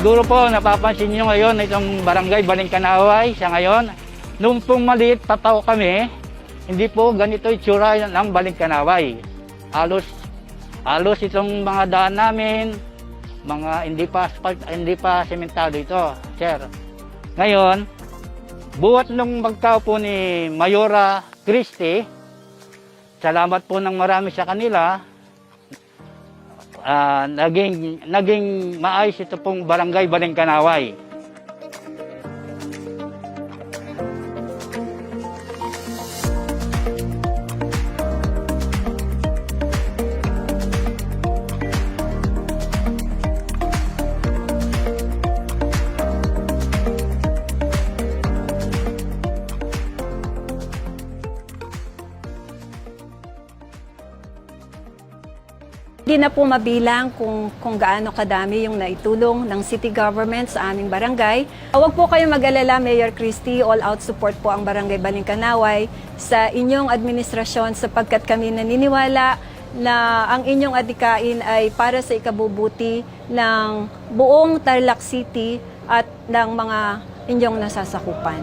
Siguro po, napapansin nyo ngayon itong barangay Balingkanaway sa ngayon. Nung pong maliit pa po kami, hindi po ganito itsura ng Balingkanaway. Halos, halos itong mga daan namin, mga hindi pa asphalt, hindi pa sementado ito, sir. Ngayon, buhat nung magkaupo ni Mayora Christie, salamat po ng marami sa kanila, ah, naging, naging maayos ito pong barangay Balingkanaway. Hindi na po mabilang kung, kung gaano kadami yung naitulong ng city government sa aming barangay. Huwag po kayong mag-alala, Mayor Christie. All-out support po ang Barangay Balingkanaway sa inyong administrasyon sapagkat kami naniniwala na ang inyong adikain ay para sa ikabubuti ng buong Tarlac City at ng mga inyong nasasakupan.